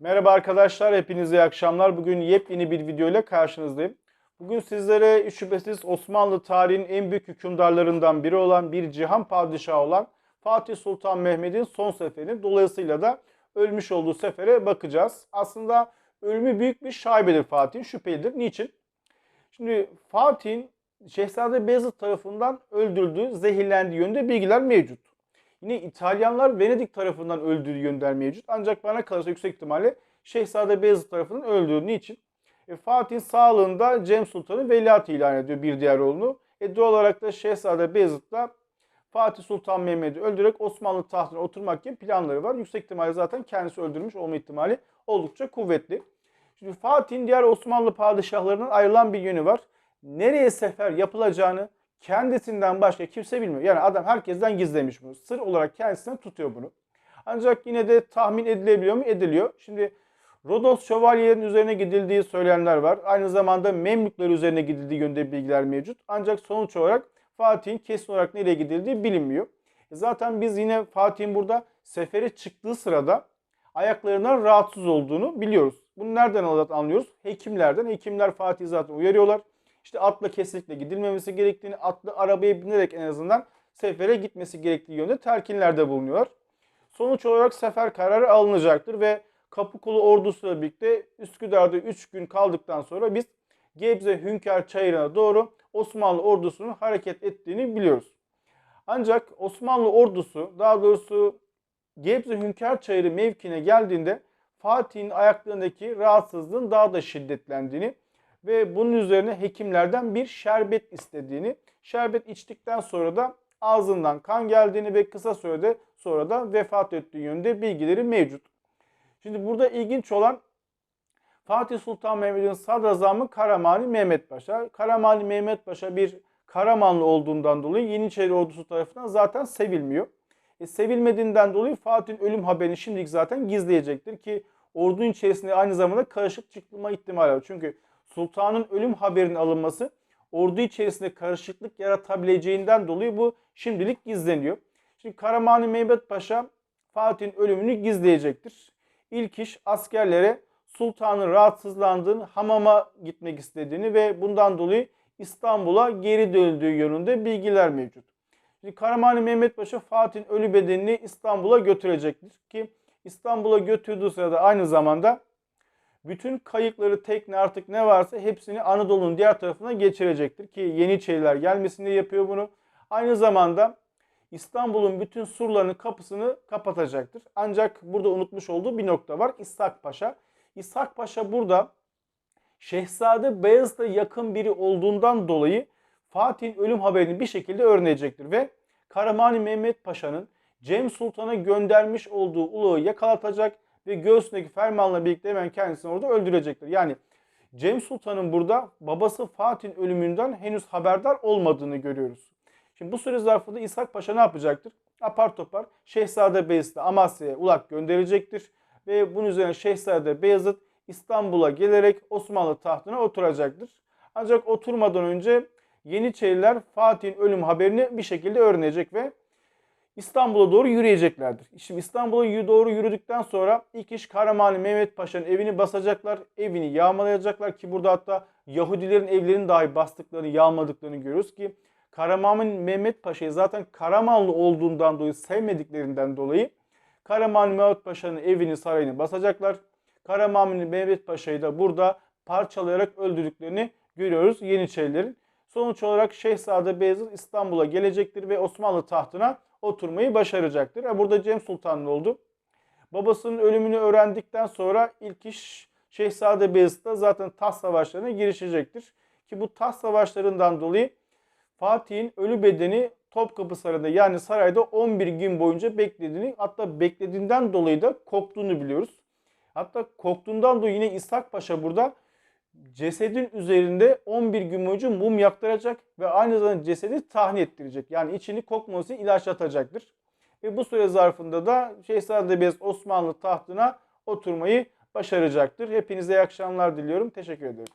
Merhaba arkadaşlar, hepinize iyi akşamlar. Bugün yepyeni bir video ile karşınızdayım. Bugün sizlere şüphesiz Osmanlı tarihinin en büyük hükümdarlarından biri olan bir cihan padişahı olan Fatih Sultan Mehmet'in son seferini dolayısıyla da ölmüş olduğu sefere bakacağız. Aslında ölümü büyük bir şaibedir Fatih'in, şüphelidir. Niçin? Şimdi Fatih'in Şehzade Beyazıt tarafından öldürüldüğü, zehirlendiği yönde bilgiler mevcut. Yine İtalyanlar Venedik tarafından öldüğü yönler mevcut. Ancak bana kalırsa yüksek ihtimalle Şehzade Beyazıt tarafından öldüğü. Niçin? E, Fatih'in sağlığında Cem Sultan'ı veliaht ilan ediyor bir diğer oğlunu. E, doğal olarak da Şehzade Beyazıt da Fatih Sultan Mehmet'i öldürerek Osmanlı tahtına oturmak gibi planları var. Yüksek ihtimalle zaten kendisi öldürmüş olma ihtimali oldukça kuvvetli. Şimdi Fatih'in diğer Osmanlı padişahlarından ayrılan bir yönü var. Nereye sefer yapılacağını kendisinden başka kimse bilmiyor. Yani adam herkesten gizlemiş bunu. Sır olarak kendisine tutuyor bunu. Ancak yine de tahmin edilebiliyor mu? Ediliyor. Şimdi Rodos şövalyelerinin üzerine gidildiği söyleyenler var. Aynı zamanda Memlükler üzerine gidildiği yönde bilgiler mevcut. Ancak sonuç olarak Fatih'in kesin olarak nereye gidildiği bilinmiyor. E zaten biz yine Fatih'in burada sefere çıktığı sırada ayaklarından rahatsız olduğunu biliyoruz. Bunu nereden anlıyoruz? Hekimlerden. Hekimler Fatih'i zaten uyarıyorlar. İşte atla kesinlikle gidilmemesi gerektiğini, atlı arabaya binerek en azından sefere gitmesi gerektiği yönde telkinlerde bulunuyorlar. Sonuç olarak sefer kararı alınacaktır ve Kapıkulu ordusuyla birlikte Üsküdar'da 3 gün kaldıktan sonra biz Gebze Hünkar Çayırı'na doğru Osmanlı ordusunun hareket ettiğini biliyoruz. Ancak Osmanlı ordusu daha doğrusu Gebze Hünkar Çayırı mevkine geldiğinde Fatih'in ayaklarındaki rahatsızlığın daha da şiddetlendiğini ve bunun üzerine hekimlerden bir şerbet istediğini, şerbet içtikten sonra da ağzından kan geldiğini ve kısa sürede sonra da vefat ettiği yönde bilgileri mevcut. Şimdi burada ilginç olan Fatih Sultan Mehmet'in sadrazamı Karamani Mehmet Paşa. Karamani Mehmet Paşa bir Karamanlı olduğundan dolayı Yeniçeri ordusu tarafından zaten sevilmiyor. E, sevilmediğinden dolayı Fatih'in ölüm haberini şimdilik zaten gizleyecektir ki ordunun içerisinde aynı zamanda karışık çıkma ihtimali var. Çünkü sultanın ölüm haberinin alınması ordu içerisinde karışıklık yaratabileceğinden dolayı bu şimdilik gizleniyor. Şimdi Karamani Mehmet Paşa Fatih'in ölümünü gizleyecektir. İlk iş askerlere sultanın rahatsızlandığını, hamama gitmek istediğini ve bundan dolayı İstanbul'a geri döndüğü yönünde bilgiler mevcut. Şimdi Karamani Mehmet Paşa Fatih'in ölü bedenini İstanbul'a götürecektir ki İstanbul'a götürdüğü sırada aynı zamanda bütün kayıkları, tekne artık ne varsa hepsini Anadolu'nun diğer tarafına geçirecektir. Ki Yeniçeriler gelmesin diye yapıyor bunu. Aynı zamanda İstanbul'un bütün surlarının kapısını kapatacaktır. Ancak burada unutmuş olduğu bir nokta var. İshak Paşa. İshak Paşa burada Şehzade Beyazıt'a yakın biri olduğundan dolayı Fatih'in ölüm haberini bir şekilde öğrenecektir. Ve Karamani Mehmet Paşa'nın Cem Sultan'a göndermiş olduğu uluğu yakalatacak ve göğsündeki fermanla birlikte hemen kendisini orada öldürecektir. Yani Cem Sultan'ın burada babası Fatih'in ölümünden henüz haberdar olmadığını görüyoruz. Şimdi bu süre zarfında İshak Paşa ne yapacaktır? Apar topar Şehzade Beyazıt'ı Amasya'ya ulak gönderecektir. Ve bunun üzerine Şehzade Beyazıt İstanbul'a gelerek Osmanlı tahtına oturacaktır. Ancak oturmadan önce Yeniçeriler Fatih'in ölüm haberini bir şekilde öğrenecek ve İstanbul'a doğru yürüyeceklerdir. Şimdi İstanbul'a doğru yürüdükten sonra ilk iş Karamani Mehmet Paşa'nın evini basacaklar, evini yağmalayacaklar ki burada hatta Yahudilerin evlerini dahi bastıklarını, yağmadıklarını görüyoruz ki Karamanlı Mehmet Paşa'yı zaten Karamanlı olduğundan dolayı sevmediklerinden dolayı Karamanlı Mehmet Paşa'nın evini sarayını basacaklar. Karamanlı Mehmet Paşa'yı da burada parçalayarak öldürdüklerini görüyoruz Yeniçerilerin. Sonuç olarak Şehzade Beyazıt İstanbul'a gelecektir ve Osmanlı tahtına oturmayı başaracaktır. Burada Cem Sultan ne oldu? Babasının ölümünü öğrendikten sonra ilk iş Şehzade Beyazıt'ta zaten taht savaşlarına girişecektir. Ki bu taht savaşlarından dolayı Fatih'in ölü bedeni Topkapı Sarayı'nda yani sarayda 11 gün boyunca beklediğini hatta beklediğinden dolayı da koktuğunu biliyoruz. Hatta koktuğundan dolayı yine İshak Paşa burada cesedin üzerinde 11 gün boyunca mum yaktıracak ve aynı zamanda cesedi tahni ettirecek. Yani içini kokmaması ilaçlatacaktır. Ve bu süre zarfında da Şehzade Beyaz Osmanlı tahtına oturmayı başaracaktır. Hepinize iyi akşamlar diliyorum. Teşekkür ederim.